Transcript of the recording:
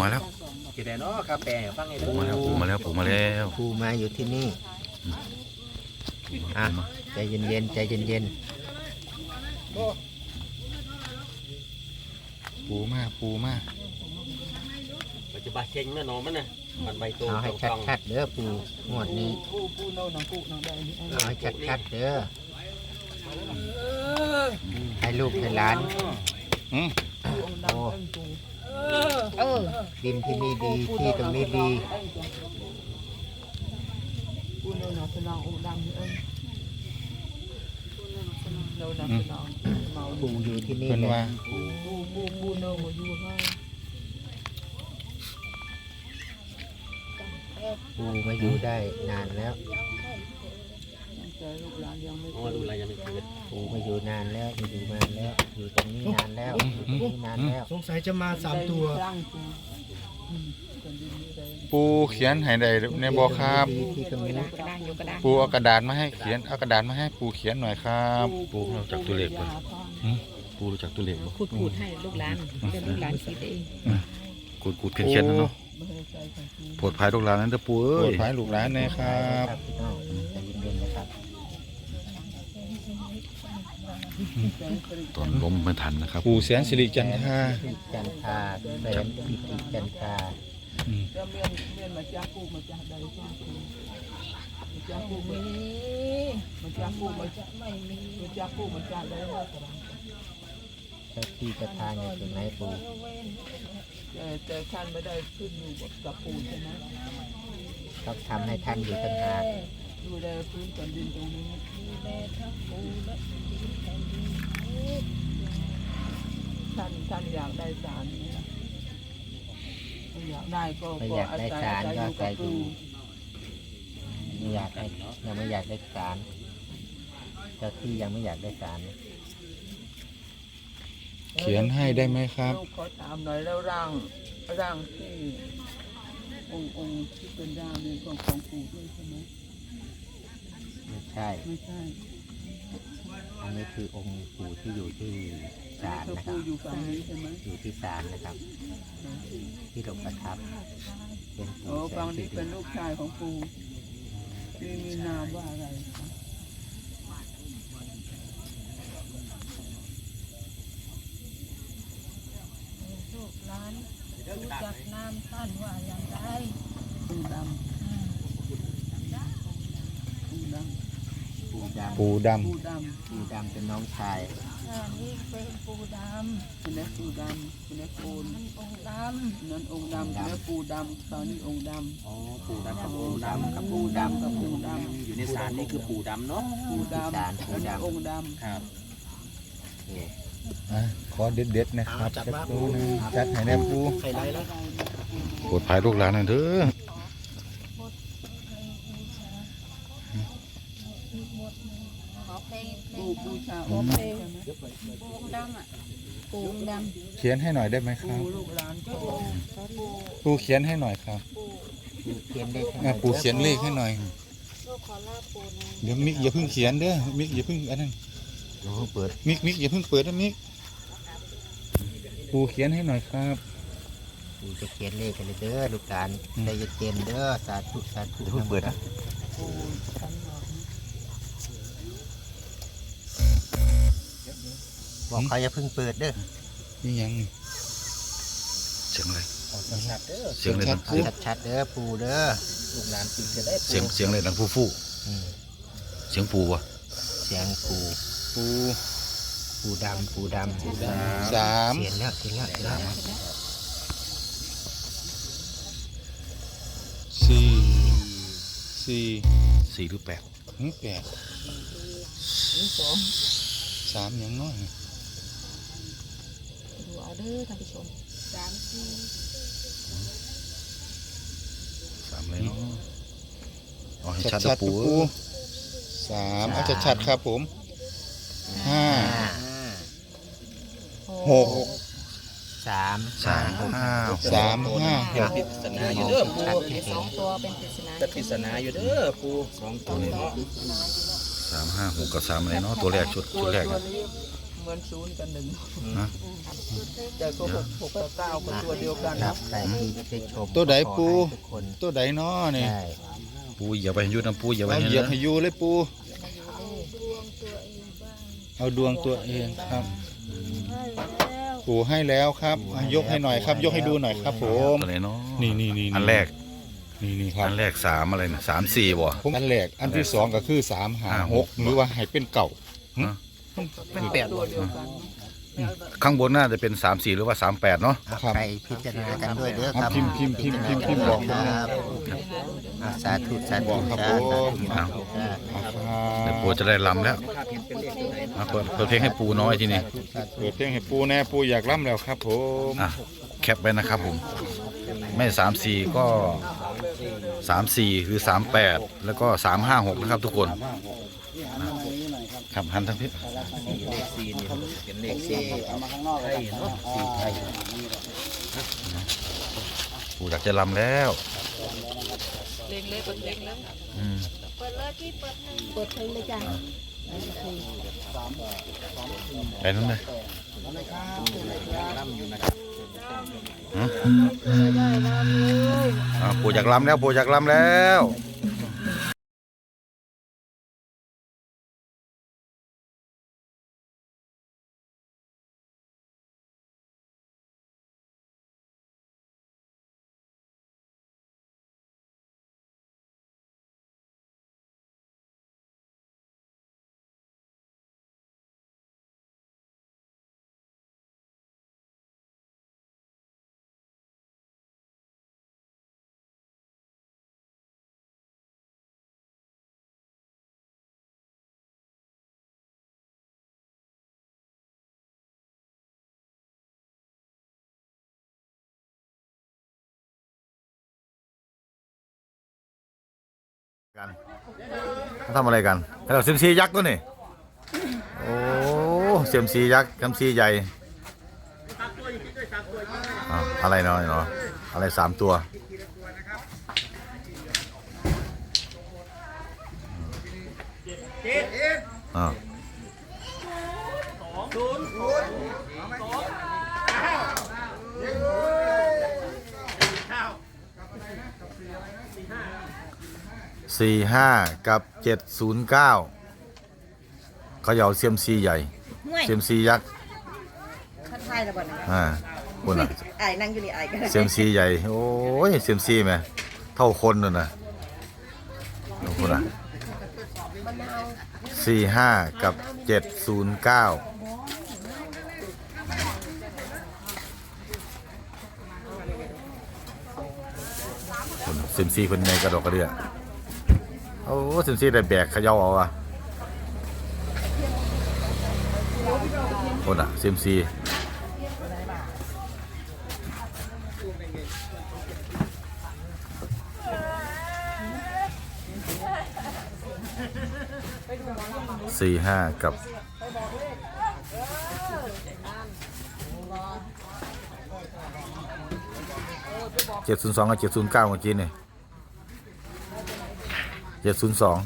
มาแล้วกี่แดนเนาะครับแปลฟังไงปูมาแล้วปูมาแล้วปูมาแล้วปูมาอยู่ที่นี่อะใจเย็นๆใจเย็นปูมาปูมาปัจจุบันเช็งนะน้องมันนะมันใบโตๆเอาให้ตรงชัดๆเด้อปูงวดนี้ปูปูโน่นปูน้องได้นี่เอาให้ชัดๆเด้อให้ลูกให้หลานอืมองค์ดำ เออดินที่นี่ดีที่ตรงนี้ดีปู่ององค์ดำนี่เอิ้นโน่นสนองเมาปูอยู่ที่นี่เพิ่นว่าละปูปูปูปูโน่มาอยู่ให้ปูมาอยู่ได้นานแล้ว ใจลูกหลานยังไม่อ๋อดูอะไรยังไม่เกิดปูมาอยู่นานแล้วอยู่มานแล้ว อยู่ตรงนี้นานแล้วอยู่ตรงนี้นานแล้วสงสัยจะมาสามตัว ร่างปูอืมคนดีนี่ได้ปูเขียนให้ได้ในบ่ครับ ที่ที่ตรงนี้ กระด้างอยู่กระด้างปูเอากระดาษมาให้เขียนเอากระดาษมาให้ปูเขียนหน่อยครับปูรู้จักตัวเลขบ่ปูรู้จักตัวเลขบ่ขูดขูดให้ลูกหลานเดี๋ยวลูกหลานคิดเองกูดกูดเขียนเขียนนั่นเนาะไม่ให้ใจของปูโปรดภายลูกหลานนั้นเด้อปูเอ้ย โปรดภายลูกหลานนะครับพี่น้องใจเย็นๆนะครับ ตอนลมไม่ทันนะครับปูแสนสิริจันทราพิจันทราแสนพิจิจันทราแล้วเมียนเมียนมาจ้าปูมาจ้าใดจ้าปูมาจ้าปูมามาจ้าปูมาจ้าไม่มีมาจ้าปูมาจ้าใดว่ากระด้างเจ้าที่เจ้าทางอยู่ตรงไหนปูแต่แต่ท่านไม่ได้ขึ้นอยู่กับปูใช่ไหมต้องทำให้ท่านอยู่ต่างหากดูแลพื้นแผ่นดินตรงนี้ท่านท่านอยากได้ สารเนี่ยอยากได้ก็ไม่ก็อยากอาได้ศัยสารอาศัยก็อยู่ใส่กับอปูยู่ไม่อยากได้ยังไม่อยากได้สารเจ้าที่ยังไม่อยากได้สารเขียนให้ได้ไหมครับลูกขอถามหน่อยแล้วร่างร่างที่องค์องค์ที่เป็นร่างนี่ของของปู่ด้วยใช่ไหมไม่ใช่ไม่ใช่อันนี้คือองค์ปู่ที่อยู่ที่ ศาลคือนะครัปู่บอยู่ฝั่งนี้ใช่ไหมอยู่ที่ศาลนะครับ ที่หลวงประทับเป็นโอ้ปู่แสฝั่งนสินี้ริเป็นลูกชายของปู่นี่มีนามว่าอะไรคะลูกหลานรู้จักนามท่านว่าอย่างไรปู่ดำปู่ดำปู่ดปูดปู่ดำปู่ดำเป็นน้องชาย ท่านนี้เป็นปูดำคุณแม่ปู่ดำคุณแม่ปูนำมันองค์ดนั้นองค์ดำคุณแม่ปู่ดำตอนนี้องค์ดอ๋อปู่ดำกับปู่ดำกับปู่ดำกับปู่ดำอยู่ในศาลนี่คือปู่ดำเนาะำปู่ดำศาลอัปู่นนี้ดำองค์ดครับำอะขอเด็ดเด็ดๆนะครับจัดปูนะจัดให้แน่ปูไฮไลท์แล้ว โปรดภายลูกหลานนั่นเด้อำขอเพล งเพลำงปู่บูชาองค์ใช่ไหมปูองค์ดำอะปูองค์ดเขียนให้หน่อยได้ไหมครัปู่บลูกหลานขอปูเขียนให้หน่อยครับเขียนได้อะปูเขียนเลขให้หน่อยำลูกขอลาปูนะเดี๋ยวมิกอย่าเพิ่งเขียนเด้อ มิกอย่าเพิ่งอันนั้นเดี๋ยวเปิดมิกมิกอย่าเพิ่งเปิดนะมิก ปูเขียนให้หน่อยครับ ปูจะเขียนเลขกันเลยเด้อลูกหลานใจเย็นๆเด้อสาธุสาธุเพิ่งเปิดนะปู่ชั้นหลัง บอกเขาอย่าเพิ่งเปิดเด้อนี่ยังนี่เสียงอะไร ชัดเด้อเสียงอะไรดังชัดชัดๆเด้อปูเด้อลูกหลานติดจะได้เสียงเสียงอะไรดังฟู่ฟู่อืมเสียงปูวะเสียงปูปูปูดำปูดำปูดสามำเขียนแล้วเขียนแล้วเขียนแล้วสี่สี่สี่หรือแปดหึแปดสองสามอย่างน้อยดู เอาเด้อท่านผู้ชมสามสี่สามเลยเนาะเอาให้ชัชัดดชันะดปู่ปูสามเอาชัดชัดๆครับผมห้าหกสามสามห้าสามห้าหก ปริศนาอยู่เด้อปู่สองตัวเป็นปริศนาจะปริศนาอยู่เด้อปู่สองตัวนี้เนาะสามห้าหกกับสามอะไรเนาะตัวแรกชุดตัชุวดแรกตัวอะนี้ มมือนศูนย์กันหนึ่งฮะ แต่ก็หกหกกับเก้าก็ตัวเดียวกันครันะบใครที่ได้ชมตัวใดขอปู ให้ทุกคนตัวใดน้อนี่ได้ปูอย่าไปให้อยุดนะปูอย่าไป Vâng, ให้ dạ, เหยียบให้อยูเลยปู เอาดวงตัวเองครับ ปูให้แล้วครับอะยกให้หน่อยครับ ยกให้ดูหน่อยครับผมตัวไหนเนาะนี่นี่นี่อันแรกนี่นี่ครับอันแรกสามอะไรนะสามสี่บ่ ผมอันแรกอันที่สองก็คือสามหาหกหรือว่าให้เป็นเก่า เป็นแปดตัวเดียวกันข้างบนน่าจะเป็นสามสี่หรือว่าสามแปดเนาะ ครับ ใครพิจารณากันด้วยเด้อครับพิมพ์พิมพ์พิมพ์พิมพ์พิมพ์บอกผมคนะรับอ่าสาธุสาบธุอกครับสาผธุมสาธุสาธุเดี๋ยวปูจะได้ลำแล้วอะเปิดเปิดเพลงให้ปูน้อยทีนี้เปิดเพลงให้ปูแน่ปูอยากร่ำแล้วครับผมอะแคปไว้นะครับผม ไม่สามสี่ก็สามสี่คือสามแปดแล้วก็สามห้าหกนะครับทุกคน ครับหันทั้งทิศเลขสี่นี่เป็นเลขสี่เอามาข้างนอกเลยเนาะสี่ไทยปูอยากจะลำแล้ว เล็งเล็กเล็งเล็กอืมเปิดเลยพี่เปิดให้เปิดให้เลยจ้ะไปนู้นเลยร่ำอยู่นะครับหือได้น้ำเลยอะปูอยากลำแล้วปูอยากลำแล้ว กันเขาทำอะไรกันเราเซียมซียักษ์ตัวนี่โอ้เซียมซียักษ์เซียมซีใหญ่อะอะไรเนาะเนาะอะไรสามตัวอ่าสี่ห้า กับเจ็ดศูนย์เก้าเขาเหยาเซียมซีใหญ่ ห่วยเซียมซียักษ์คัดไทายแล้วบ่นะอ่าคุณอะไอ้ายนั่งอยู่นี่ไอ้ายกันเซียมซีใหญ่ โอ้ยเซียมซีไหมเท่าคนเลยนะดูคุณอะสี่ห้ากับเจ็ดศูนย์เก้าเซียมซีคนในกระดอกกระเดียโอ้เซมซีได้แบกเขย่าเอาอะคนอะเซียมซีสี่ห้ากับเจ็ดศูนย์สองกับเจ็ดศูนย์เก้าเมื่อกี้นี่ เจ็ดศูนย์สอง